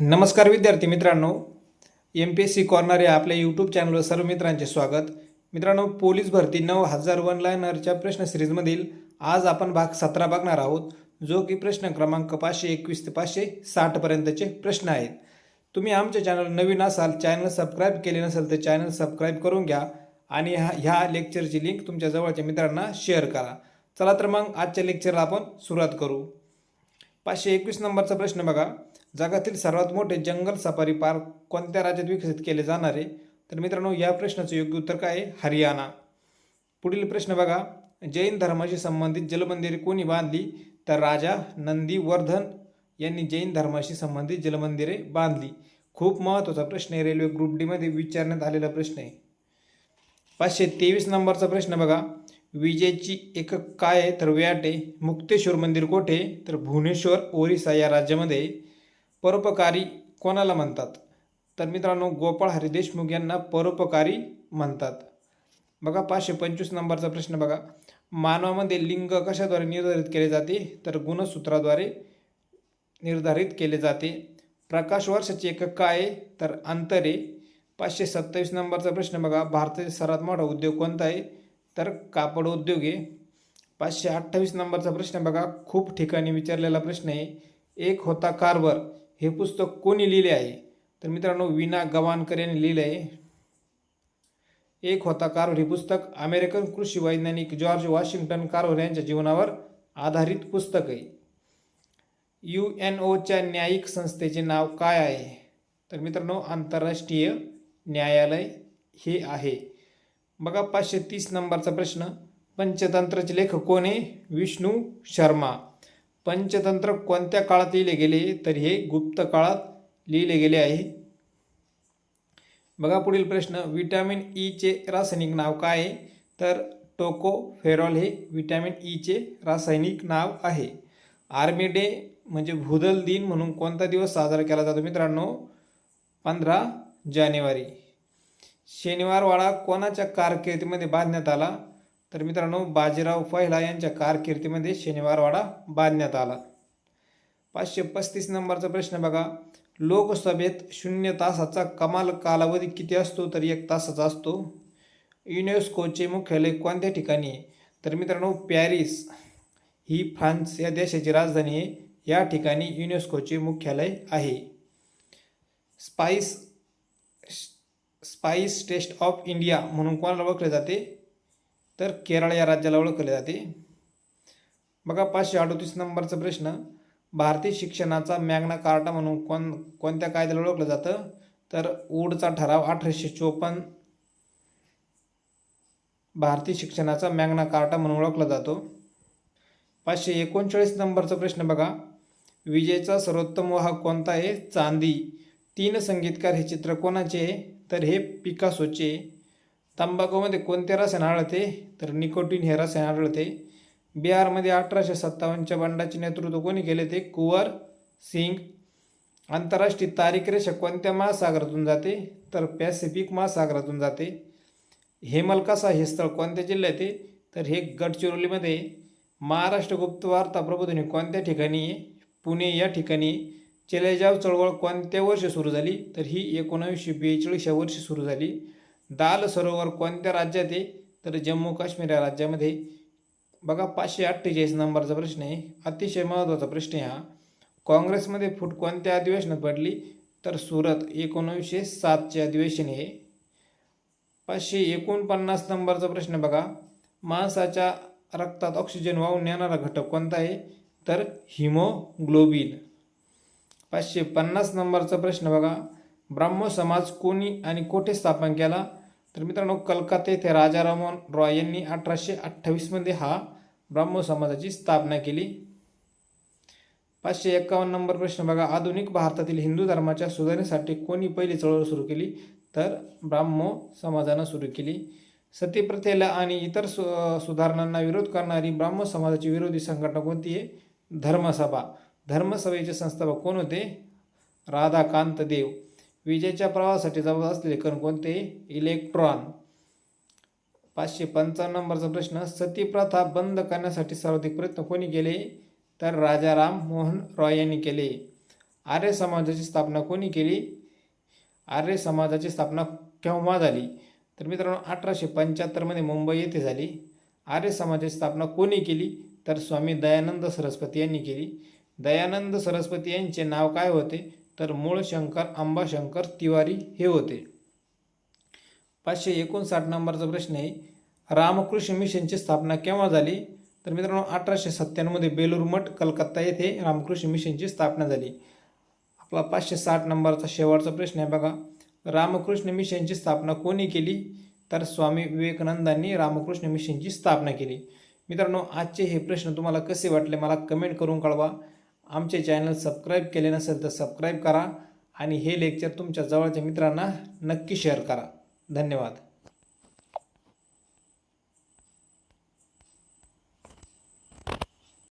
नमस्कार विद्यार्थी मित्रांनो. M P S C corner या आपल्या यूट्यूब चॅनलवर सर्व मित्रांचे स्वागत. मित्रांनो पोलीस भरती नऊ हजार वन लायनरच्या प्रश्न सिरीजमधील आज आपण भाग सतरा बघणार आहोत जो की प्रश्न क्रमांक पाचशे एकवीस ते पाचशे साठपर्यंतचे प्रश्न आहेत. तुम्ही आमच्या चॅनल नवीन असाल चॅनल सबस्क्राईब केले नसेल तर चॅनल सबस्क्राईब करून घ्या आणि ह्या ह्या लेक्चरची लिंक तुमच्या जवळच्या मित्रांना शेअर करा. चला तर मग आजच्या लेक्चरला आपण सुरुवात करू. पाचशे एकवीस नंबरचा प्रश्न बघा. जगातील सर्वात मोठे जंगल सफारी पार्क कोणत्या राज्यात विकसित केले जाणार आहे? तर मित्रांनो या प्रश्नाचं योग्य उत्तर काय आहे? हरियाणा. पुढील प्रश्न बघा. जैन धर्माशी संबंधित जलमंदिरे कोणी बांधली? तर राजा नंदीवर्धन यांनी जैन धर्माशी संबंधित जलमंदिरे बांधली. खूप महत्त्वाचा प्रश्न आहे. रेल्वे ग्रुप डीमध्ये विचारण्यात आलेला प्रश्न आहे. पाचशे तेवीस नंबरचा प्रश्न बघा. विजेची एकक काय आहे? तर व्याटे मुक्तेश्वर मंदिर कोठे? तर भुवनेश्वर ओरिसा या राज्यामध्ये परोपकारी कोणाला म्हणतात? तर मित्रांनो गोपाळ हरी देशमुख यांना परोपकारी म्हणतात. बघा पाचशे पंचवीस नंबरचा प्रश्न बघा. मानवामध्ये लिंग कशाद्वारे निर्धारित केले जाते? तर गुणसूत्राद्वारे निर्धारित केले जाते. प्रकाश वर्षाची एकक काय आहे? तर अंतर. आहे पाचशे सत्तावीस नंबरचा प्रश्न बघा. भारताचा सर्वात मोठा उद्योग कोणता आहे? तर कापड उद्योग आहे पाचशे अठ्ठावीस नंबरचा प्रश्न बघा. खूप ठिकाणी विचारलेला प्रश्न आहे. एक होता कारभार. हे पुस्तक कोणी लिहिले आहे? तर मित्रांनो विना गवाणकर यांनी लिहिलं आहे. एक होता कारभार. हे पुस्तक अमेरिकन कृषी वैज्ञानिक जॉर्ज वॉशिंग्टन कारभार यांच्या जीवनावर आधारित पुस्तक आहे. यू एन ओच्या न्यायिक संस्थेचे नाव काय आहे? तर मित्रांनो आंतरराष्ट्रीय न्यायालय हे आहे. बघा पाचशे तीस नंबरचा प्रश्न. पंचतंत्राचे लेखक कोण आहे? विष्णू शर्मा. पंचतंत्र कोणत्या काळात लिहिले गेले? तर हे गुप्त काळात लिहिले गेले आहे. बघा पुढील प्रश्न. विटॅमिन ईचे रासायनिक नाव काय आहे? तर टोकोफेरॉल हे विटॅमिन ईचे रासायनिक नाव आहे. आर्मी डे म्हणजे भूदल दिन म्हणून कोणता दिवस साजरा केला जातो मित्रांनो? पंधरा जानेवारी. शनिवारवाडा कोणाच्या कारकिर्दीमध्ये बांधण्यात आला? तर मित्रांनो बाजीराव पहिला यांच्या कारकिर्दीमध्ये शनिवारवाडा बांधण्यात आला. पाचशे पस्तीस नंबरचा प्रश्न बघा. लोकसभेत शून्य तासाचा कमाल कालावधी किती असतो? तर एक तासाचा असतो. युनेस्कोचे मुख्यालय कोणत्या ठिकाणी तर मित्रांनो पॅरिस. ही फ्रान्स या देशाची राजधानी आहे. या ठिकाणी युनेस्कोचे मुख्यालय आहे. Spice spice taste of India म्हणून कोणाला ओळखले जाते? तर केरळ या राज्याला ओळखले जाते. बघा पाचशे अडोतीस नंबरचा प्रश्न. भारतीय शिक्षणाचा मॅग्ना कार्टा म्हणून कोण कोणत्या कायद्याला ओळखलं जातं? तर ऊडचा ठराव अठराशे चोपन्न. भारतीय शिक्षणाचा मॅग्ना कार्टा म्हणून ओळखला जातो. पाचशे एकोणचाळीस नंबरचा प्रश्न बघा. विजेचा सर्वोत्तम वाहक कोणता आहे? चांदी. तीन संगीतकार हे चित्र कोणाचे? तर हे पिकासोचे. तंबाखूमध्ये कोणते रसायन आढळते? तर निकोटीन हे रसायन आढळते. बिहारमध्ये अठराशे सत्तावन्नच्या बंडाचे नेतृत्व कोणी केले ते? कुवर सिंग. आंतरराष्ट्रीय तारीख रेषा कोणत्या महासागरातून जाते? तर पॅसिफिक महासागरातून जाते. हेमलकासा हे स्थळ कोणत्या जिल्ह्यात आहे? तर हे गडचिरोलीमध्ये महाराष्ट्र गुप्त वार्ता प्रबोधिनी कोणत्या ठिकाणी आहे? पुणे या ठिकाणी आहे. चलेजाव चळवळ कोणत्या वर्षी सुरू झाली? तर ही एकोणावीसशे बेचाळीस या वर्षी सुरू झाली. दाल सरोवर कोणत्या राज्यात आहे? तर जम्मू काश्मीर या राज्यामध्ये. बघा पाचशे अठ्ठेचाळीस नंबरचा प्रश्न आहे. अतिशय महत्त्वाचा प्रश्न आहे हा. काँग्रेसमध्ये फूट कोणत्या अधिवेशनात पडली? तर सुरत एकोणावीसशे सातचे अधिवेशन आहे. पाचशे एकोणपन्नास नंबरचा प्रश्न बघा. माणसाच्या रक्तात ऑक्सिजन वाहून नेणारा घटक कोणता आहे? तर हिमोग्लोबिन. पाचशे पन्नास नंबरचा प्रश्न बघा. ब्राह्मो समाज कोणी आणि कोठे स्थापन केला? तर मित्रांनो कलकत्ता येथे राजा रामोहन रॉय यांनी अठराशे अठ्ठावीसमध्ये हा ब्राह्मो समाजाची स्थापना केली. पाचशे एकावन्न नंबर प्रश्न बघा. आधुनिक भारतातील हिंदू धर्माच्या सुधारणेसाठी कोणी पहिली चळवळ सुरू केली? तर ब्राह्मो समाजानं सुरू केली. सतीप्रथेला आणि इतर सु सुधारणांना विरोध करणारी ब्राह्मो समाजाची विरोधी संघटना कोणती आहे? धर्मसभा. धर्मसभेचे संस्थापक कोण होते? राधाकांत देव. विजेच्या प्रवाहासाठी जबाबदार असलेले कण? कोणते? इलेक्ट्रॉन. पाचशे पंचावन्न नंबरचा प्रश्न सती प्रथा बंद करण्यासाठी सर्वाधिक प्रयत्न कोणी केले? तर राजा राम मोहन रॉय यांनी केले. आर्य समाजाची स्थापना कोणी केली? आर्य समाजाची स्थापना केव्हा झाली? तर मित्रांनो अठराशे पंच्याहत्तरमध्ये मुंबई येथे झाली. आर्य समाजाची स्थापना कोणी केली? तर स्वामी दयानंद सरस्वती यांनी केली. दयानंद सरस्वती यांचे नाव काय होते? तर मूळ शंकर अंबाशंकर तिवारी हे होते. पाचशे एकोणसाठ नंबरचा प्रश्न आहे. रामकृष्ण मिशनची स्थापना केव्हा झाली? तर मित्रांनो अठराशे सत्त्याण्णवमध्ये बेलूर मठ कलकत्ता येथे रामकृष्ण मिशनची स्थापना झाली. आपला पाचशे साठ नंबरचा शेवटचा प्रश्न आहे बघा. रामकृष्ण मिशनची स्थापना कोणी केली? तर स्वामी विवेकानंदांनी रामकृष्ण मिशनची स्थापना केली. मित्रांनो आजचे हे प्रश्न तुम्हाला कसे वाटले? मला कमेंट करून कळवा. आमचे चॅनल सबस्क्राईब केले नसेल तर सबस्क्राईब करा आणि हे लेक्चर तुमच्या जवळच्या मित्रांना नक्की शेअर करा. धन्यवाद.